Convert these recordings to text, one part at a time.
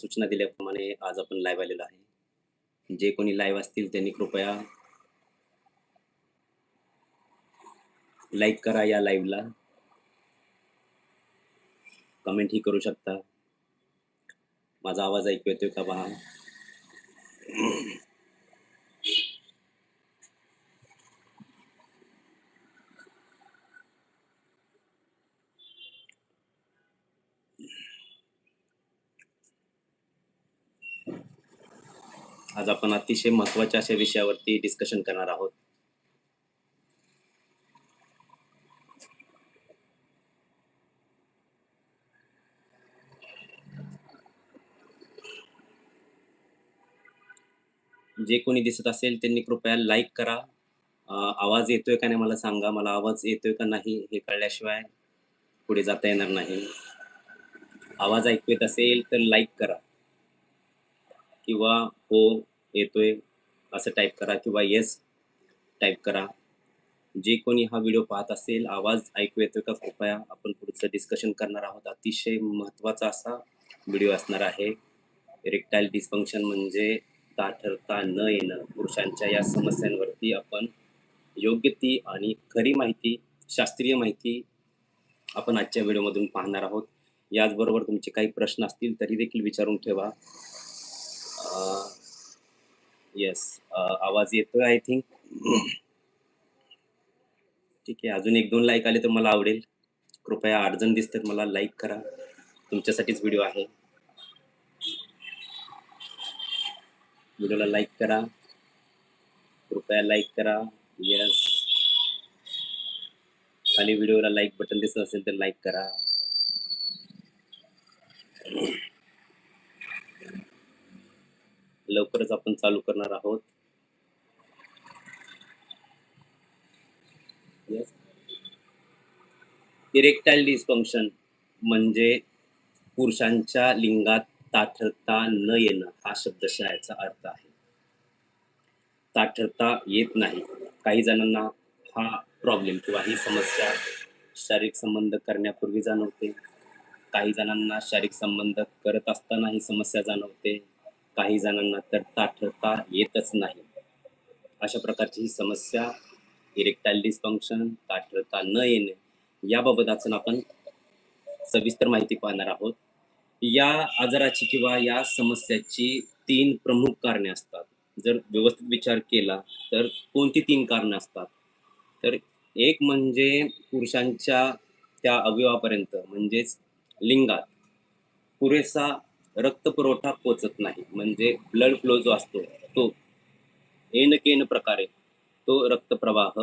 सूचना दिल्याप्रमाणे आज आपण लाईव्ह आलेलो आहे. जे कोणी लाईव्ह असतील त्यांनी कृपया लाईक करा या लाईव्हला कमेंट ही करू शकता. माझा आवाज ऐकू येतोय का पहा आज आपण अतिशय महत्त्वाच्या अशा विषयावरती डिस्कशन करणार आहोत. जे कोणी दिसत असेल त्यांनी कृपया लाईक करा. आवाज येतोय का नाही मला सांगा. मला आवाज येतोय का नाही हे कळल्याशिवाय पुढे जाता येणार नाही. आवाज ऐकू येत असेल तर लाईक करा. किंवा हो येतोय असं टाईप करा किंवा येस टाईप करा. जे कोणी हा व्हिडिओ पाहत असेल आवाज ऐकू येतोय का कृपया आपण पुढचं डिस्कशन करणार आहोत. अतिशय महत्त्वाचा असा व्हिडिओ असणार आहे. इरेक्टाईल डिस्फंक्शन म्हणजे ताठरता न येणं पुरुषांच्या या समस्यांवरती आपण योग्य ती आणि खरी माहिती शास्त्रीय माहिती आपण आजच्या व्हिडिओमधून पाहणार आहोत. याचबरोबर तुमचे काही प्रश्न असतील तरी देखील विचारून ठेवा. येस आवाज येतोय आय थिंक ठीक आहे अजून एक दोन लाईक आले तर मला आवडेल. कृपया आठ जण दिसतात मला लाईक करा. तुमच्यासाठीच व्हिडिओ आहे. व्हिडिओला लाईक करा. कृपया लाईक करा. यस खाली व्हिडिओला लाईक बटन दिसत असेल तर लाईक करा. लवकरच आपण चालू करणार आहोत. इरेक्टाईल डिस्फंक्शन म्हणजे पुरुषांच्या लिंगात ताठरता न येणं हा शब्दशः याचा अर्थ आहे. ताठरता येत नाही. काही जणांना हा प्रॉब्लेम किंवा ही समस्या शारीरिक संबंध करण्यापूर्वी जाणवते. काही जणांना शारीरिक संबंध करत असताना ही समस्या जाणवते. काही जणांना तर ताठरता येतच नाही. अशा प्रकारची ही समस्या इरेक्टाईल डिस्फंक्शन ताठरता न येणे याबाबत आज आपण सविस्तर माहिती पाहणार आहोत. या आजाराची किंवा या समस्याची तीन प्रमुख कारणे असतात. जर व्यवस्थित विचार केला तर कोणती तीन कारणे असतात? तर एक म्हणजे पुरुषांच्या त्या अवयवापर्यंत म्हणजेच लिंगात पुरेसा रक्त पुरवठा पोचत नाही. म्हणजे ब्लड फ्लो जो असतो तो एन केन प्रकारे तो रक्तप्रवाह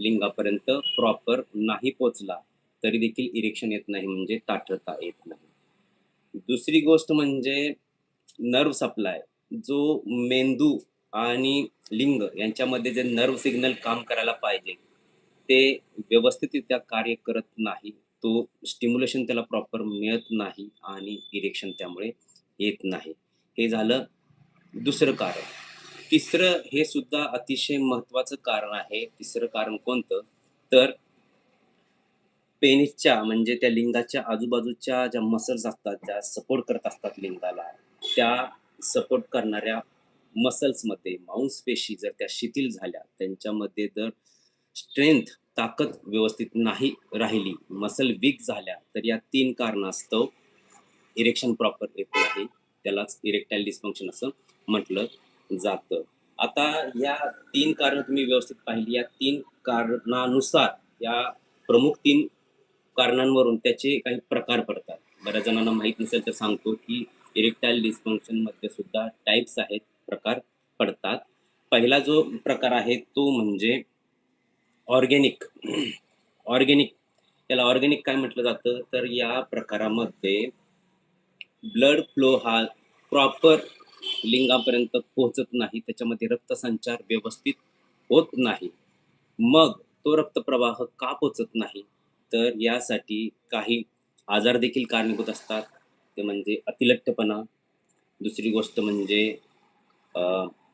लिंगापर्यंत प्रॉपर नाही पोचला तरी देखील इरेक्शन येत नाही म्हणजे ताठरता येत नाही. दुसरी गोष्ट म्हणजे नर्व सप्लाय जो मेंदू आणि लिंग यांच्यामध्ये जे नर्व सिग्नल काम करायला पाहिजे ते व्यवस्थितरित्या कार्य करत नाही. तो स्टिम्युलेशन त्याला प्रॉपर मिळत नाही आणि इरेक्शन त्यामुळे येत नाही. हे झालं दुसरं कारण. तिसरं हे सुद्धा अतिशय महत्वाचं कारण आहे. तिसरं कारण कोणतं? तर पेनिसच्या म्हणजे त्या लिंगाच्या आजूबाजूच्या ज्या मसल्स असतात ज्या सपोर्ट करत असतात लिंगाला त्या सपोर्ट करणाऱ्या मसल्समध्ये मांसपेशी जर त्या शिथिल झाल्या त्यांच्यामध्ये जर स्ट्रेंथ ताकद व्यवस्थित नाही राहिली मसल वीक झाल्या तर या तीन कारणास्तव इरेक्शन प्रॉपर येत नाही. त्यालाच इरेक्टाईल डिस्फंक्शन असं म्हटलं जातं. आता या तीन कारण तुम्ही व्यवस्थित पाहिली. या तीन कारणानुसार या प्रमुख तीन कारणांवरून त्याचे काही प्रकार पडतात. बऱ्याच जणांना माहीत नसेल तर सांगतो की इरेक्टाईल डिस्फंक्शनमध्ये सुद्धा टाईप्स आहेत प्रकार पडतात. पहिला जो प्रकार आहे तो म्हणजे ऑर्गेनिक ऑर्गेनिक याला ऑर्गेनिक काय म्हटलं जातं? तर या प्रकारामध्ये ब्लड फ्लो हा प्रॉपर लिंगापर्यंत पोहोचत नाही. त्याच्यामध्ये रक्तसंचार व्यवस्थित होत नाही. मग तो रक्तप्रवाह का पोचत नाही? तर यासाठी काही आजार देखील कारणीभूत असतात. ते म्हणजे अतिलठ्ठपणा दुसरी गोष्ट म्हणजे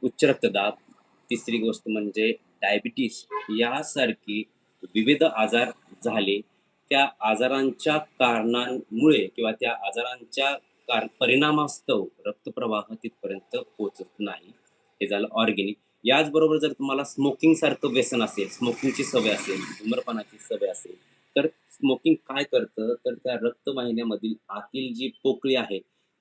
उच्च रक्तदाब. तिसरी गोष्ट म्हणजे डायबिटीस यासारखी विविध आजार झाले. त्या आजारांच्या कारणांमुळे किंवा त्या आजारांच्या कार परिणामास्तव रक्तप्रवाह तिथपर्यंत पोहोचत नाही. हे झालं ऑर्गेनिक. याचबरोबर जर तुम्हाला स्मोकिंग सारखं व्यसन असेल स्मोकिंगची सवय असेल धूम्रपानाची सवय असेल तर स्मोकिंग काय करतं? तर त्या रक्तवाहिन्यामधील आतील जी पोकळी आहे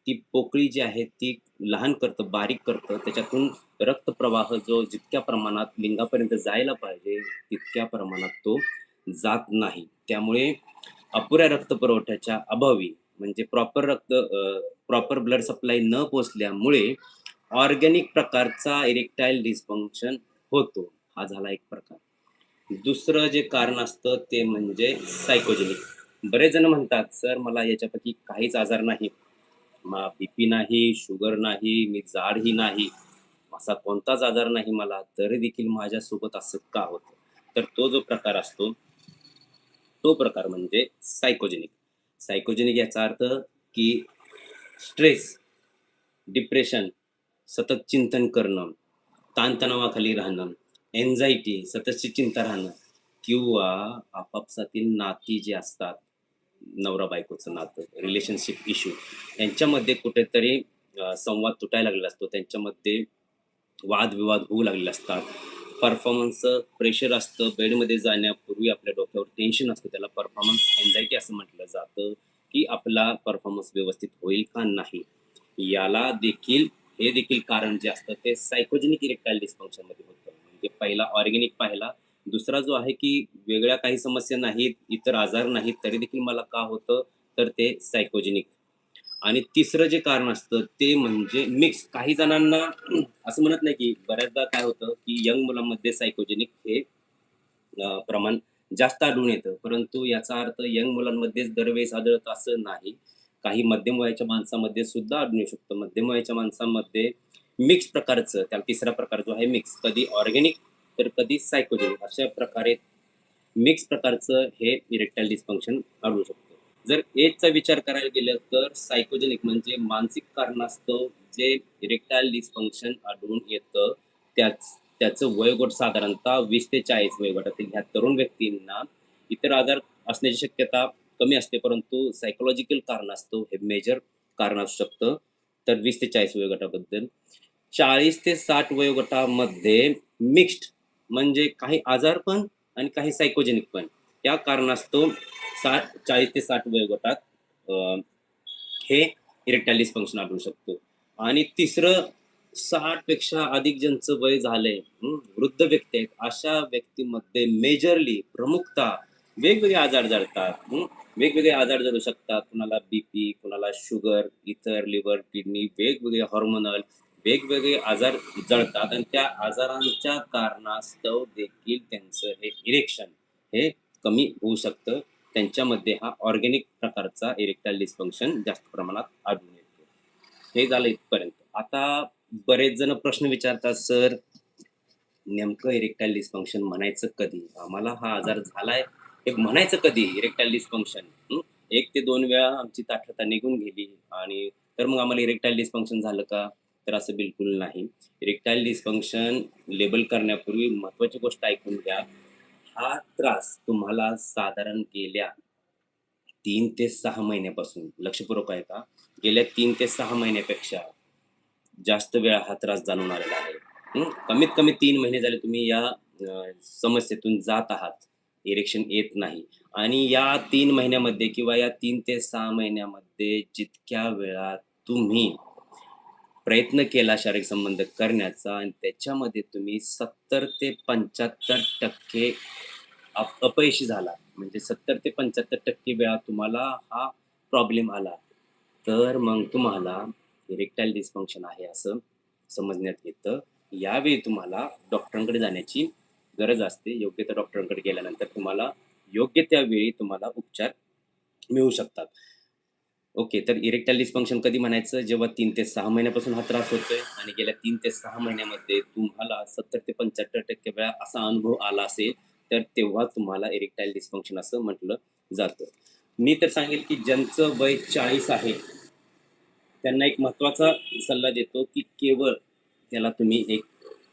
ती पोकळी जी आहे ती लहान करतं बारीक करतं. त्याच्यातून रक्तप्रवाह जो जितक्या प्रमाणात लिंगापर्यंत जायला पाहिजे तितक्या प्रमाणात तो जात नाही. त्यामुळे अपुऱ्या रक्तपुरवठ्याच्या अभावी म्हणजे प्रॉपर रक्त प्रॉपर ब्लड सप्लाय न पोचल्यामुळे ऑर्गॅनिक प्रकारचा इरेक्टाईल डिस्फंक्शन होतो. हा झाला एक प्रकार. दुसरं जे कारण असतं ते म्हणजे सायकोजेनिक बरेच जण म्हणतात सर मला याच्यापैकी काहीच आजार नाही. बीपी नाही शुगर नाही मी जाडही नाही असा कोणताच आजार नाही मला तरी देखील माझ्यासोबत असं का होतं? तर तो जो प्रकार असतो तो प्रकार म्हणजे सायकोजेनिक सायकोजेनिक याचा अर्थ की स्ट्रेस डिप्रेशन सतत चिंतन करणं ताणतणावाखाली राहणं एन्झायटी सततची चिंता राहणं किंवा आपापसातील नाती जी असतात नवरा बायकोचं नातं रिलेशनशिप इश्यू यांच्यामध्ये कुठेतरी संवाद तुटायला लागलेला असतो. त्यांच्यामध्ये वादविवाद होऊ लागलेले असतात. परफॉर्मन्सचं प्रेशर असतं. बेडमध्ये जाण्यापूर्वी आपल्या डोक्यावर टेन्शन असतं. त्याला परफॉर्मन्स एन्झायटी असं म्हटलं जातं की आपला परफॉर्मन्स व्यवस्थित होईल का नाही. याला देखील हे देखील कारण जे असतं ते सायकोजेनिक इरेक्टाईल डिस्फंक्शनमध्ये होतं. म्हणजे पहिला ऑर्गेनिक पाहिला दुसरा जो आहे की वेगळ्या काही समस्या नाहीत इतर आजार नाहीत तरी देखील मला का होतं तर ते सायकोजेनिक आणि तिसरं जे कारण असतं ते म्हणजे मिक्स काही जणांना असं म्हणत नाही की बऱ्याचदा काय होतं की यंग मुलांमध्ये सायकोजेनिक हे प्रमाण जास्त आढळून येतं. परंतु याचा अर्थ यंग मुलांमध्येच दरवेळेस आढळतं असं नाही. काही मध्यम वयाच्या माणसामध्ये सुद्धा आढळून येऊ शकतं. मध्यम वयाच्या माणसांमध्ये मिक्स प्रकारचं त्याला तिसरा प्रकार जो आहे मिक्स कधी ऑर्गॅनिक तर कधी सायकोजेनिक अशा प्रकारे मिक्स प्रकारचं हे इरेक्टाईल डिस्फंक्शन आढळू शकतं. जर एजचा विचार करायला गेलं तर सायकोजेनिक म्हणजे मानसिक कारणास्तव जे इरेक्टाईल डिस्फंक्शन आढळून येतं त्याच त्याचं वयोगट साधारणतः वीस ते चाळीस वयोगटातील ह्या तरुण व्यक्तींना इतर आजार असण्याची शक्यता कमी असते परंतु सायकोलॉजिकल कारण असतो हे मेजर कारण असू शकतं. तर वीस ते चाळीस वयोगटाबद्दल. चाळीस ते साठ वयोगटामध्ये मिक्स्ड म्हणजे काही आजार पण आणि काही सायकोजेनिक पण. या कारणास्तव साठ चाळीस ते साठ वयोगटात हे इरेक्टाईल फंक्शन आढळू शकतो. आणि तिसरं साठपेक्षा अधिक ज्यांचं वय झालंय वृद्ध व्यक्ती आहेत अशा व्यक्तीमध्ये मेजरली प्रमुखता वेगवेगळे आजार जळतात वेगवेगळे आजार जळू शकतात. कुणाला बीपी कुणाला शुगर इतर लिव्हर किडनी वेगवेगळे हॉर्मोनल वेगवेगळे आजार जळतात आणि त्या आजारांच्या कारणास्तव देखील त्यांचं हे इरेक्शन हे कमी होऊ शकतं. त्यांच्यामध्ये हा ऑर्गॅनिक प्रकारचा इरेक्टाईल डिस्फंक्शन जास्त प्रमाणात आढळून येतो. हे झालं इथपर्यंत. आता बरेच जण प्रश्न विचारतात सर नेमकं इरेक्टाईल डिस्फंक्शन म्हणायचं कधी? आम्हाला हा आजार झालाय. हे म्हणायचं कधी इरेक्टाईल डिस्फंक्शन एक ते दोन वेळा आमची ताठरता निघून गेली. आणि तर मग आम्हाला इरेक्टाईल डिस्फंक्शन झालं का? तर असं बिलकुल नाही. इरेक्टाईल डिस्फंक्शन लेबल करण्यापूर्वी महत्वाची गोष्ट ऐकून घ्या. हा त्रास तुम्हाला साधारण गेल्या तीन ते सहा महिन्यापासून लक्षपूर्वक आहे का? गेल्या तीन ते सहा महिन्यापेक्षा जास्त वेळा हा त्रास जाणून आलेला आहे कमीत कमी तीन महिने झाले तुम्ही या समस्येतून जात आहात. इरेक्शन येत नाही. आणि या तीन महिन्यामध्ये किंवा या तीन ते सहा महिन्यामध्ये जितक्या वेळा तुम्ही प्रयत्न केला शारीरिक संबंध करण्याचा आणि त्याच्यामध्ये तुम्ही सत्तर ते पंच्याहत्तर टक्के अपयशी झाला. म्हणजे सत्तर ते पंच्याहत्तर टक्के वेळा तुम्हाला हा प्रॉब्लेम आला. तर मग तुम्हाला इरेक्टाईल डिस्फंक्शन आहे असं समजण्यात येतं. यावेळी तुम्हाला डॉक्टरांकडे जाण्याची गरज असते. योग्य त्या डॉक्टरांकडे गेल्यानंतर तुम्हाला योग्य त्या वेळी तुम्हाला उपचार मिळू शकतात. ओके तर इरेक्टाईल डिस्फंक्शन कधी म्हणायचं? जेव्हा तीन ते सहा महिन्यापासून हा त्रास होतोय आणि गेल्या तीन ते सहा महिन्यामध्ये तुम्हाला सत्तर ते पंच्याहत्तर टक्के वेळा असा अनुभव आला असेल तर तेव्हा तुम्हाला इरेक्टाईल डिस्फंक्शन असं म्हटलं जातं. मी तर सांगेल की ज्यांचं वय चाळीस आहे त्यांना एक महत्त्वाचा सल्ला देतो की केवळ त्याला तुम्ही एक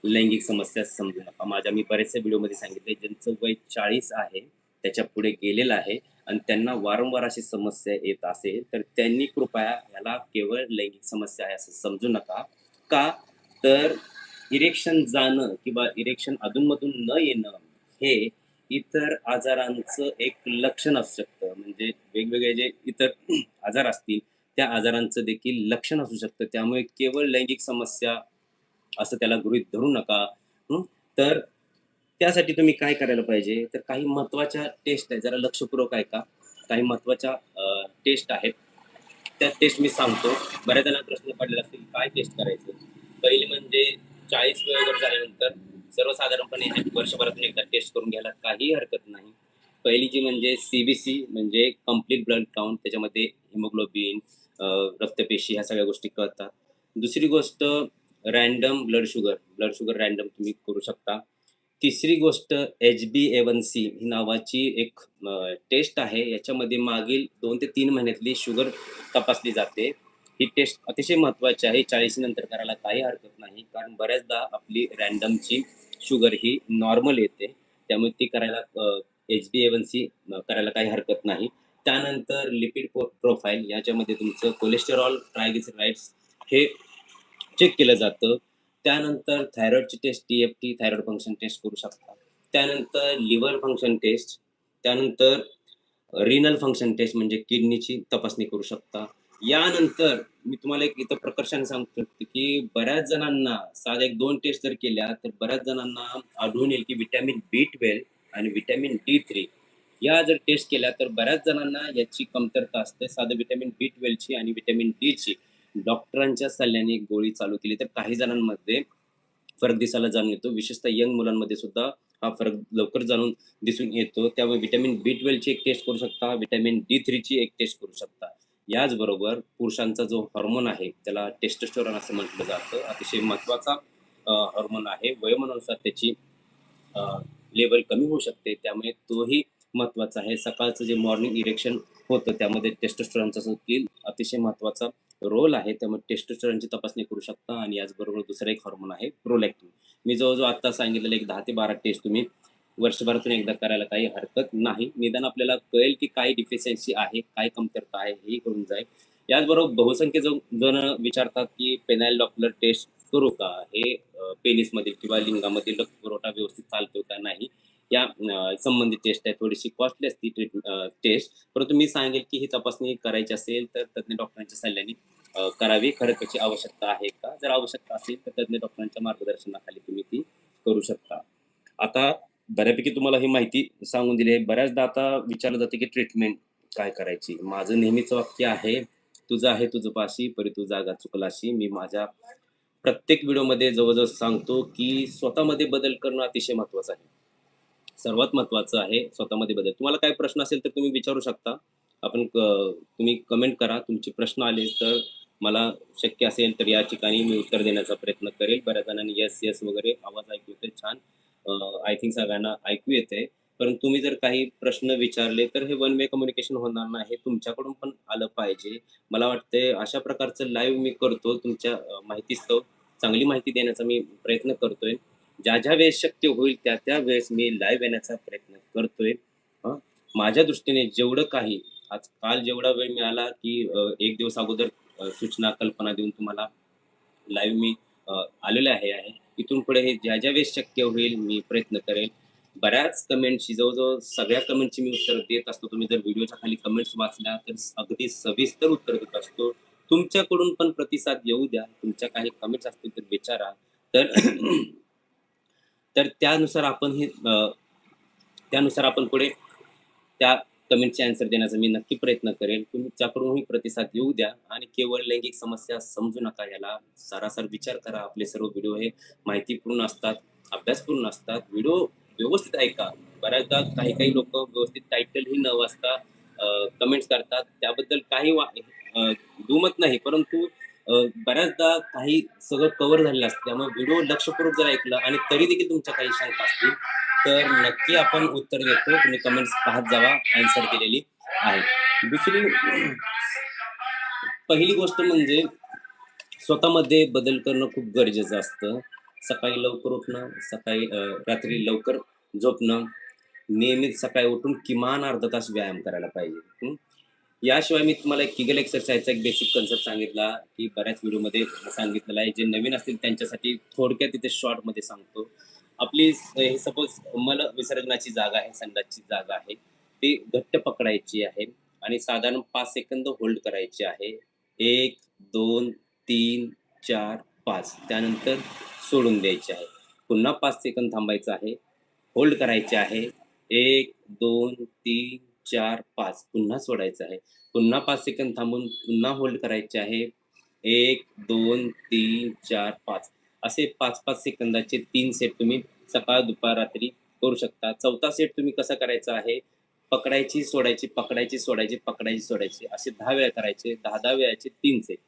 लैंगिक समस्या समजू नका. माझ्या मी बरेचशा व्हिडिओमध्ये सांगितले ज्यांचं वय चाळीस आहे त्याच्या पुढे गेलेलं आहे आणि त्यांना वारंवार अशी समस्या येत असेल तर त्यांनी कृपया याला केवळ लैंगिक समस्या आहे असं समजू नका. का? तर इरेक्शन जाणं किंवा इरेक्शन अधूनमधून न येणं हे इतर आजारांचं एक लक्षण असू शकतं. म्हणजे वेगवेगळे जे इतर आजार असतील त्या आजारांचं देखील लक्षण असू शकतं. त्यामुळे केवळ लैंगिक समस्या असं त्याला गृहीत धरू नका. तर त्यासाठी तुम्ही काय करायला पाहिजे? तर काही महत्त्वाच्या टेस्ट आहे जरा लक्षपूर्वक ऐका. काही महत्त्वाच्या टेस्ट आहेत. त्या टेस्ट मी सांगतो. बऱ्याच जणांना प्रश्न पडलेला असतील काय टेस्ट करायचं? पहिली म्हणजे चाळीस वयोगट झाल्यानंतर सर्वसाधारणपणे हे वर्षभरातून एकदा टेस्ट करून घ्यायला काही हरकत नाही. पहिली जी म्हणजे सीबीसी म्हणजे कंप्लीट ब्लड काउंट त्याच्यामध्ये हिमोग्लोबिन रक्तपेशी ह्या सगळ्या गोष्टी कळतात. दुसरी गोष्ट random blood sugar blood sugar random तुम्ही करू शकता. तिसरी गोष्ट H B A one C ही नावाची एक टेस्ट आहे. याच्यामध्ये मागील दोन ते तीन महिन्यातली शुगर तपासली जाते. ही टेस्ट अतिशय महत्त्वाची आहे. चाळीस नंतर करायला काही हरकत नाही. कारण बऱ्याचदा आपली रॅन्डमची शुगर ही नॉर्मल येते. त्यामुळे ती करायला H B A one C करायला काही हरकत नाही. त्यानंतर लिपिड प्रोफाईल याच्यामध्ये तुमचं कोलेस्टेरॉल ट्रायग्लिसराइड्स हे चेक केलं जातं. त्यानंतर थायरॉइडची test D F T thyroid function test करू शकता. त्यानंतर लिव्हर फंक्शन टेस्ट त्यानंतर रिनल फंक्शन टेस्ट म्हणजे किडनीची तपासणी करू शकता. यानंतर मी तुम्हाला एक इथं प्रकर्षाने सांगतो की बऱ्याच जणांना साधा एक दोन टेस्ट जर केल्या तर बऱ्याच जणांना आढळून येईल की व्हिटॅमिन बी ट्वेल्व आणि व्हिटॅमिन डी थ्री या जर टेस्ट केल्या तर बऱ्याच जणांना याची कमतरता असते. साधं व्हिटॅमिन बी ट्वेल्वची आणि व्हिटॅमिन डीची डॉक्टरांच्या सल्ल्याने गोळी चालू केली तर काही जणांमध्ये फरक दिसायला जाणून येतो. विशेषतः यंग मुलांमध्ये सुद्धा हा फरक लवकर जाणून दिसून येतो. त्यामुळे व्हिटॅमिन बी ट्वेल्वची एक टेस्ट करू शकता व्हिटॅमिन डी थ्रीची एक टेस्ट करू शकता. याचबरोबर पुरुषांचा जो हॉर्मोन आहे त्याला टेस्टोस्टेरॉन असं म्हटलं जातं. अतिशय महत्त्वाचा हॉर्मोन आहे. वयोमानानुसार त्याची लेवल कमी होऊ शकते. त्यामुळे तोही महत्त्वाचा आहे. सकाळचं जे मॉर्निंग इरेक्शन होतं. त्यामध्ये टेस्टोस्टेरॉनचा देखील अतिशय महत्त्वाचा रोल आहे. त्यामुळे टेस्टोस्टेरॉनची तपासणी करू शकता आणि याचबरोबर दुसरा एक हॉर्मोन आहे प्रोलॅक्टिन मी जवळजवळ आता सांगितलेलं एक दहा ते बारा टेस्ट तुम्ही वर्षभरातून एकदा करायला काही हरकत नाही. निदान आपल्याला कळेल की काय डिफिशियन्सी आहे काय कमतरता आहे हेही करून जाईल. याचबरोबर बहुसंख्य जो जण विचारतात की पेनाईल डॉपलर टेस्ट करू का? हे पेनिसमधील किंवा लिंगामधील रक्त पुरवठा व्यवस्थित चालतो का नाही? या संबंधित टेस्ट आहे. थोडीशी कॉस्टली असती ट्रीट टेस्ट परंतु मी सांगेल की ही तपासणी करायची असेल तर तज्ज्ञ डॉक्टरांच्या सल्ल्याने करावी. खरं त्याची आवश्यकता आहे का? जर आवश्यकता असेल तर तज्ज्ञ डॉक्टरांच्या मार्गदर्शनाखाली तुम्ही ती करू शकता. आता बऱ्यापैकी तुम्हाला ही माहिती सांगून दिली आहे. बऱ्याचदा आता विचारलं जाते की ट्रीटमेंट काय करायची? माझं नेहमीचं वाक्य आहे तुझं आहे तुझं पाशी परी तू जागा चुकलाशी. मी माझ्या प्रत्येक व्हिडिओमध्ये जवळजवळ सांगतो की स्वतःमध्ये बदल करणं अतिशय महत्वाचं आहे. सर्वात महत्वाचं आहे स्वतःमध्ये बदल. तुम्हाला काय प्रश्न असेल तर तुम्ही विचारू शकता. आपण तुम्ही कमेंट करा. तुमचे प्रश्न आले तर मला शक्य असेल तर या ठिकाणी मी उत्तर देण्याचा प्रयत्न करेल. बऱ्याच जणांनी येस येस वगैरे आवाज ऐकू येते छान. आय थिंक सगळ्यांना ऐकू येते परंतु तुम्ही जर काही प्रश्न विचारले तर हे वन वे कम्युनिकेशन होणार नाही. तुमच्याकडून पण आलं पाहिजे. मला वाटते अशा प्रकारचं लाईव्ह मी करतो. तुमच्या माहितीस्तव चांगली माहिती देण्याचा मी प्रयत्न करतोय. ज्या ज्या वेळेस शक्य होईल त्या त्या वेळेस मी लाईव्ह येण्याचा प्रयत्न करतोय. माझ्या दृष्टीने जेवढं काही आज काल जेवढा वेळ मिळाला की एक दिवस अगोदर सूचना कल्पना देऊन तुम्हाला लाईव्ह मी आलेले आहे आहे. इथून पुढे हे ज्या ज्या वेळेस शक्य होईल मी प्रयत्न करेल. बऱ्याच कमेंटची जवळजवळ सगळ्या कमेंटची मी उत्तर देत असतो. तुम्ही जर व्हिडिओच्या खाली कमेंट्स वाचल्या तर अगदी सविस्तर उत्तर देत असतो. तुमच्याकडून पण प्रतिसाद येऊ द्या. तुमच्या काही कमेंट्स असतील तर विचारा. तर तर त्यानुसार आपण हे त्यानुसार आपण पुढे त्या कमेंटचे आन्सर देण्याचा मी नक्की प्रयत्न करेल तुमच्याकडूनही प्रतिसाद येऊ द्या आणि केवळ लैंगिक समस्या समजू नका याला. सारासार विचार करा. आपले सर्व व्हिडिओ हे माहितीपूर्ण असतात अभ्यासपूर्ण असतात. व्हिडिओ व्यवस्थित ऐका. बऱ्याचदा काही काही लोक व्यवस्थित टायटल ही न वाचता कमेंट्स करतात. त्याबद्दल काही दुमत नाही. परंतु बऱ्याचदा काही सगळं कव्हर झालेलं असतं. त्यामुळे व्हिडिओ लक्षपूर्वक जर ऐकलं आणि तरी देखील तुमच्या काही शंका असतील तर नक्की आपण उत्तर देतो. तुम्ही कमेंट्स पाहत जावा आन्सर केलेली आहे. दुसरी पहिली गोष्ट म्हणजे स्वतःमध्ये बदल करणं खूप गरजेचं असतं. सकाळी लवकर उठणं सकाळी रात्री लवकर झोपणं नियमित सकाळी उठून किमान अर्धा तास व्यायाम करायला पाहिजे. याशिवाय मी तुम्हाला एक किगल एक्सरसाइजचा एक बेसिक कन्सेप्ट सांगितला की बऱ्याच व्हिडिओमध्ये सांगितलेला आहे. जे नवीन असतील त्यांच्यासाठी थोडक्यात तिथे शॉर्टमध्ये सांगतो. आपली हे सपोज मल विसर्जनाची जागा आहे संडासची जागा आहे. ती घट्ट पकडायची आहे आणि साधारण पाच सेकंद होल्ड करायची आहे. एक दोन तीन चार पाच. त्यानंतर सोडून द्यायचे आहे. पुन्हा पाच सेकंद थांबायचं आहे. होल्ड करायचे आहे. एक दोन तीन चार पाच पुन्हा सोडायचं आहे. पुन्हा पाच सेकंद थांबून पुन्हा होल्ड करायचे आहे. एक दोन तीन चार पाच. असे पाच पाच सेकंदाचे तीन सेट तुम्ही सकाळ दुपार रात्री करू शकता. चौथा सेट तुम्ही कसा करायचा आहे? पकडायची सोडायची पकडायची सोडायची पकडायची सोडायची. असे दहा वेळा करायचे. दहा दहा वेळाचे तीन सेट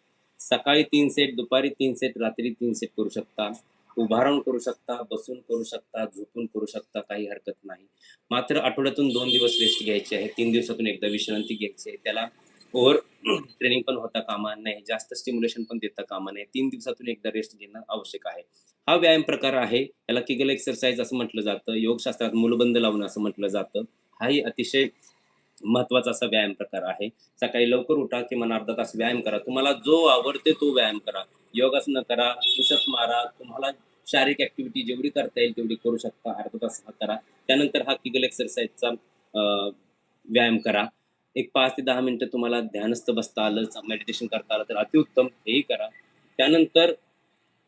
सकाळी तीन सेट दुपारी तीन सेट रात्री तीन सेट करू शकता. उभारून करू शकता बसून करू शकता झोपून करू शकता काही हरकत नाही. मात्र आठवड्यातून दोन दिवस रेस्ट घ्यायची आहे. तीन दिवसातून एकदा विश्रांती घ्यायची आहे. त्याला ओव्हर ट्रेनिंग पण होता कामा नाही जास्त स्टिम्युलेशन पण देता कामा नाही तीन दिवसातून एकदा रेस्ट घेणं आवश्यक आहे. हा व्यायाम प्रकार आहे. याला किगल एक्सरसाइज असं म्हटलं जातं. योगशास्त्रात मूलबंद लावणं असं म्हटलं जातं. हाही अतिशय महत्त्वाचा असा व्यायाम प्रकार आहे. सकाळी लवकर उठा किमान अर्धा तास व्यायाम करा. तुम्हाला जो आवडते तो व्यायाम करा. योगासनं करा पुषप मारा. तुम्हाला शारीरिक ऍक्टिव्हिटी जेवढी करता येईल तेवढी करू शकता. अर्धा तास हा करा. त्यानंतर हा किगल एक्सरसाइजचा व्यायाम करा. एक पाच ते दहा मिनिटं तुम्हाला ध्यानस्थ बसता आलं मेडिटेशन करता आलं तर अतिउत्तम. हेही करा. त्यानंतर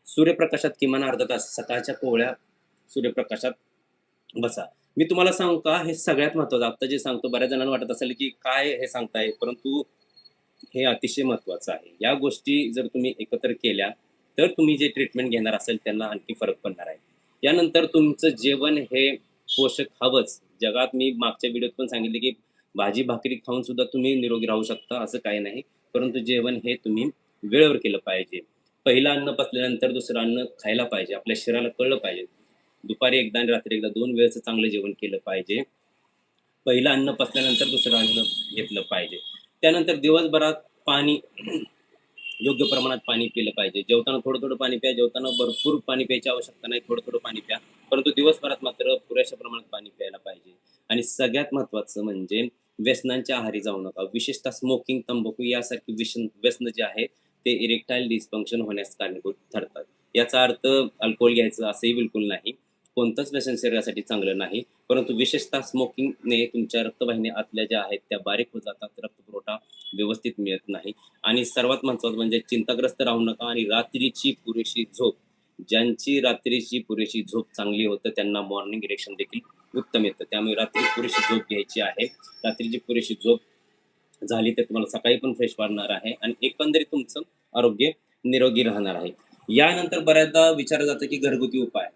सूर्यप्रकाशात किमान अर्धा तास सकाळच्या कोवळ्या सूर्यप्रकाशात बसा. मी तुम्हाला सांगू का हे सगळ्यात महत्वाचं आता जे सांगतो बऱ्याच जणांना वाटत असेल की काय हे सांगताय परंतु हे अतिशय महत्वाचं आहे. या गोष्टी जर तुम्ही एकत्र केल्या तर तुम्ही जे ट्रीटमेंट घेणार असेल त्यांना आणखी फरक पडणार आहे. यानंतर तुमचं जेवण हे पोषक हवंच. जगात मी मागच्या व्हिडिओत पण सांगितले की भाजी भाकरी खाऊन सुद्धा तुम्ही निरोगी राहू शकता असं काही नाही. परंतु जेवण हे तुम्ही वेळेवर केलं पाहिजे. पहिलं अन्न पचल्यानंतर दुसरं अन्न खायला पाहिजे. आपल्या शरीराला कळलं पाहिजे. दुपारी एकदा आणि रात्री एकदा दोन वेळेचं चांगलं जेवण केलं पाहिजे. पहिलं अन्न पचल्यानंतर दुसरं अन्न घेतलं पाहिजे. त्यानंतर दिवसभरात पाणी योग्य प्रमाणात पाणी पिलं पाहिजे. जेवताना थोडं थोडं पाणी प्या जेवताना भरपूर पाणी प्यायची आवश्यकता नाही थोडं थोडं पाणी प्या. परंतु दिवसभरात मात्र पुरेशा प्रमाणात पाणी प्यायला पाहिजे. आणि सगळ्यात महत्वाचं म्हणजे व्यसनांच्या आहारी जाऊ नका. विशेषतः स्मोकिंग तंबाखू यासारखी व्यसन व्यसन जे आहे ते इरेक्टाईल डिस्फंक्शन होण्यास कारणीभूत ठरतात. याचा अर्थ अल्कोहोल घ्यायचं असंही बिलकुल नाही. कोणतंच व्यसन शरीरासाठी चांगलं नाही. परंतु विशेषतः स्मोकिंगने तुमच्या रक्तवाहिन्या आतल्या ज्या आहेत त्या बारीक होत जातात. रक्तपुरवठा व्यवस्थित मिळत नाही. आणि सर्वात महत्वाचं म्हणजे चिंताग्रस्त राहू नका आणि रात्रीची पुरेशी झोप ज्यांची रात्रीची पुरेशी झोप चांगली होतं त्यांना मॉर्निंग इरेक्शन देखील उत्तम येतं. त्यामुळे रात्री पुरेशी झोप घ्यायची आहे. रात्रीची पुरेशी झोप झाली तर तुम्हाला सकाळी पण फ्रेश वाढणार आहे आणि एकंदरीत तुमचं आरोग्य निरोगी राहणार आहे. यानंतर बऱ्याचदा विचारलं जातं की घरगुती उपाय.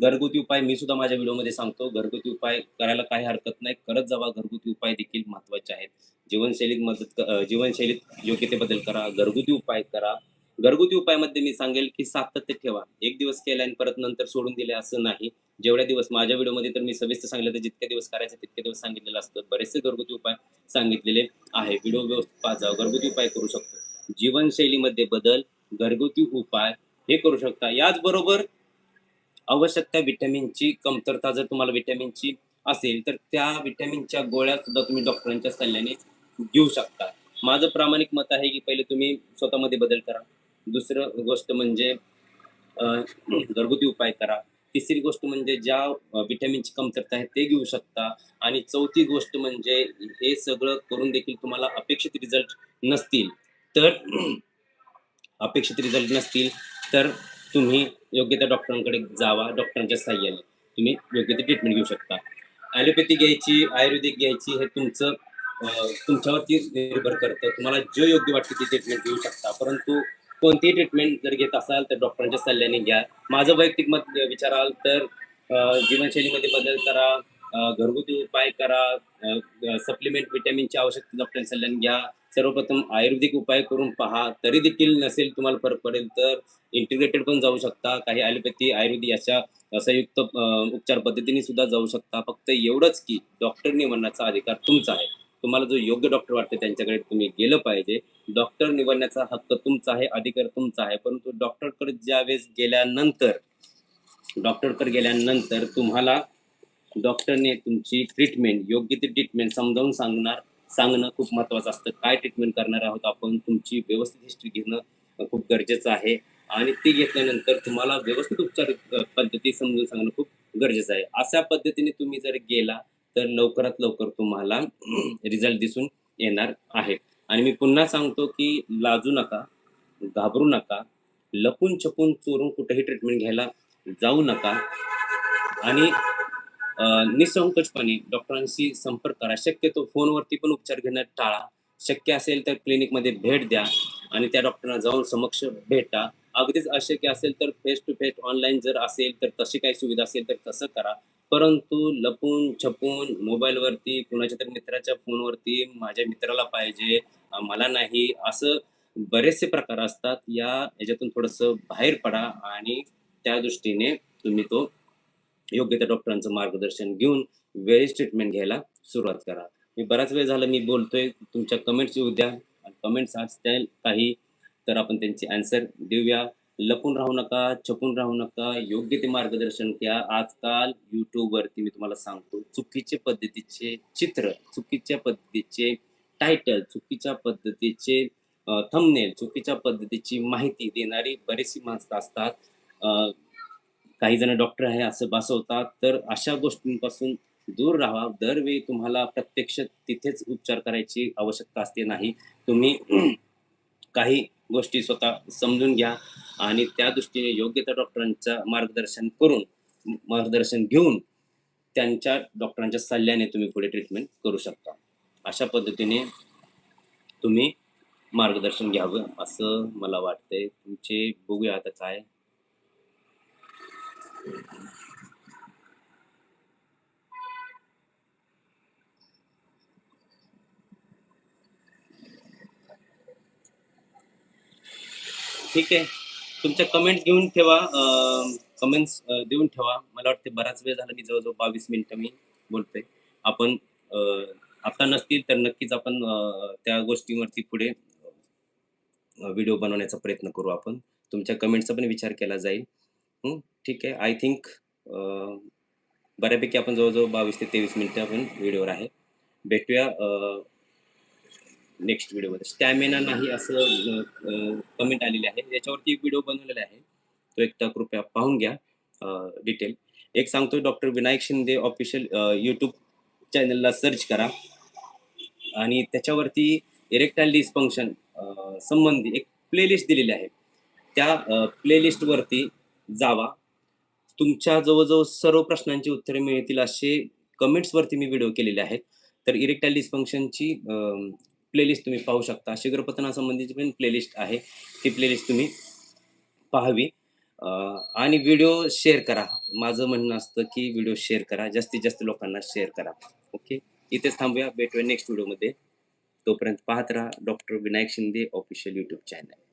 घरगुती उपाय मी सुद्धा माझ्या व्हिडिओमध्ये सांगतो. घरगुती उपाय करायला काही हरकत नाही. करत जावा. घरगुती उपाय देखील महत्त्वाचे आहेत. जीवनशैलीत मदत जीवनशैलीत योग्य ते बदल करा. घरगुती उपाय करा. घरगुती उपायामध्ये मी सांगेल की सातत्य ठेवा. एक दिवस केला आणि परत नंतर सोडून दिले असं नाही. जेवढ्या दिवस माझ्या व्हिडिओमध्ये तर मी सविस्तर सांगितलं तर जितके दिवस करायचे तितके दिवस सांगितलेलं असतं. बरेचसे घरगुती उपाय सांगितलेले आहे. व्हिडिओ व्यवस्थित पाहत घरगुती उपाय करू शकतो. जीवनशैलीमध्ये बदल घरगुती उपाय हे करू शकता. याचबरोबर आवश्यक त्या विटॅमिनची कमतरता जर तुम्हाला विटॅमिनची असेल तर त्या विटॅमिनच्या गोळ्या सुद्धा तुम्ही डॉक्टरांच्या सल्ल्याने घेऊ शकता. माझं प्रामाणिक मत आहे की पहिले तुम्ही स्वतःमध्ये बदल करा. दुसरं गोष्ट म्हणजे घरगुती उपाय करा. तिसरी गोष्ट म्हणजे ज्या विटॅमिनची कमतरता आहे ते घेऊ शकता. आणि चौथी गोष्ट म्हणजे हे सगळं करून देखील तुम्हाला अपेक्षित रिझल्ट नसतील. तर अपेक्षित रिझल्ट नसतील तर तुम्ही योग्य त्या डॉक्टरांकडे जावा डॉक्टरांच्या सहाय्याने तुम्ही योग्य ती ट्रीटमेंट घेऊ शकता. ॲलोपॅथी घ्यायची आयुर्वेदिक घ्यायची हे तुमचं तुमच्यावरती निर्भर करतं. तुम्हाला जो योग्य वाटते ती ट्रीटमेंट घेऊ शकता. परंतु कोणतीही ट्रीटमेंट जर घेत असाल तर डॉक्टरांच्या सल्ल्याने घ्या. माझं वैयक्तिक मत विचाराल तर जीवनशैलीमध्ये बदल करा घरगुती उपाय करा सप्लिमेंट विटॅमिनची आवश्यकता डॉक्टरांच्या सल्ल्याने घ्या. सर्वप्रथम आयुर्वेदिक उपाय करून पहा. तरी देखील नसेल तुम्हाला फरक पडेल तर इंटिग्रेटेड पण जाऊ शकता. काही ॲलोपॅथी आयुर्वेदिक याच्या संयुक्त उपचार पद्धतीने सुद्धा जाऊ शकता. फक्त एवढंच की डॉक्टर निवडण्याचा अधिकार तुमचा आहे. तुम्हाला जो योग्य डॉक्टर वाटते त्यांच्याकडे तुम्ही गेलं पाहिजे. डॉक्टर निवडण्याचा हक्क तुमचा आहे अधिकार तुमचा आहे. परंतु डॉक्टरकडे ज्यावेळेस गेल्यानंतर डॉक्टरकडे गेल्यानंतर तुम्हाला डॉक्टरने तुमची ट्रीटमेंट योग्य ती ट्रीटमेंट समजावून सांगणार सांगणं खूप महत्त्वाचं असतं. काय ट्रीटमेंट करणार आहोत आपण? तुमची व्यवस्थित हिस्ट्री घेणं खूप गरजेचं आहे. आणि ती घेतल्यानंतर तुम्हाला व्यवस्थित उपचार पद्धती समजून सांगणं खूप गरजेचं आहे. अशा पद्धतीने तुम्ही जर गेला तर लवकरात लवकर तुम्हाला रिझल्ट दिसून येणार आहे. आणि मी पुन्हा सांगतो की लाजू नका घाबरू नका लपून छपून चोरून कुठेही ट्रीटमेंट घ्यायला जाऊ नका. आणि निसंकोचपणे डॉक्टरांशी संपर्क करा. शक्यतो फोनवरती पण उपचार घेणं टाळा. शक्य असेल तर क्लिनिकमध्ये भेट द्या आणि त्या डॉक्टरांना जाऊन समक्ष भेटा. अगदीच अशक्य असेल तर फेस टू फेस ऑनलाईन जर असेल तर तशी काही सुविधा असेल तर तसं करा. परंतु लपून छपून मोबाईलवरती कुणाच्या तरी मित्राच्या फोनवरती माझ्या मित्राला पाहिजे मला नाही असं बरेचसे प्रकार असतात. या याच्यातून थोडंसं बाहेर पडा आणि त्या दृष्टीने तुम्ही तो योग्य त्या डॉक्टरांचं मार्गदर्शन घेऊन वेळेस ट्रीटमेंट घ्यायला सुरुवात करा. मी बराच वेळ झाला मी बोलतोय तुमच्या कमेंट्स येऊ द्या. कमेंट्स असतील काही तर आपण त्यांची आन्सर देऊया. लपून राहू नका छपून राहू नका. योग्य ते मार्गदर्शन घ्या. आजकाल यूट्यूबवरती मी तुम्हाला सांगतो चुकीचे पद्धतीचे चित्र चुकीच्या पद्धतीचे टायटल चुकीच्या पद्धतीचे थंबनेल चुकीच्या पद्धतीची माहिती देणारी बरीचशी माणसं असतात. काही जण डॉक्टर आहे असं भासवतात तर अशा गोष्टींपासून दूर राहा. दरवेळी तुम्हाला प्रत्यक्ष तिथेच उपचार करायची आवश्यकता असते नाही. तुम्ही काही गोष्टी स्वतः समजून घ्या आणि त्या दृष्टीने योग्य त्या डॉक्टरांचं मार्गदर्शन करून मार्गदर्शन घेऊन त्यांच्या डॉक्टरांच्या सल्ल्याने तुम्ही पुढे ट्रीटमेंट करू शकता. अशा पद्धतीने तुम्ही मार्गदर्शन घ्यावं असं मला वाटतंय. तुमचे बघूया आता काय ठीक आहे. तुमच्या कमेंट्स घेऊन ठेवा कमेंट्स देऊन ठेवा. मला वाटते बराच वेळ झाला मी जवळजवळ बावीस मिनिटं मी बोलतोय. आपण आता नसतील तर नक्कीच आपण त्या गोष्टीवरती पुढे व्हिडिओ बनवण्याचा प्रयत्न करू आपण. तुमच्या कमेंटचा पण विचार केला जाईल. हं, ठीक आहे. आय थिंक बऱ्यापैकी आपण जवळजवळ बावीस ते तेवीस मिनिटं आपण व्हिडिओवर आहे. भेटूया नेक्स्ट व्हिडिओमध्ये स्टॅमिना नाही असं कमेंट आलेली आहे. याच्यावरती एक व्हिडिओ बनवलेला आहे. तो एकदा कृपया पाहून घ्या डिटेल एक सांगतो doctor Vinayak Shinde official YouTube चॅनलला सर्च करा. आणि त्याच्यावरती इरेक्टाईल डिस्फंक्शन संबंधी एक प्लेलिस्ट दिलेली आहे. त्या प्लेलिस्टवरती जावा. तुमच्या जवळजवळ सर्व प्रश्नांची उत्तरे मिळतील असे कमेंट्सवरती मी व्हिडिओ केलेले आहेत. तर इरेक्टाईल डिस्फंक्शनची प्लेलिस्ट तुम्ही पाहू शकता. शीघ्रपतनासंबंधीची पण प्लेलिस्ट आहे. ती प्लेलिस्ट तुम्ही पाहावी. आणि व्हिडिओ शेअर करा. माझं म्हणणं असतं की व्हिडिओ शेअर करा. जास्तीत जास्त लोकांना शेअर करा. ओके इथेच थांबूया. भेटूया नेक्स्ट व्हिडिओमध्ये तोपर्यंत पाहत राहा. Doctor Vinayak Shinde official YouTube channel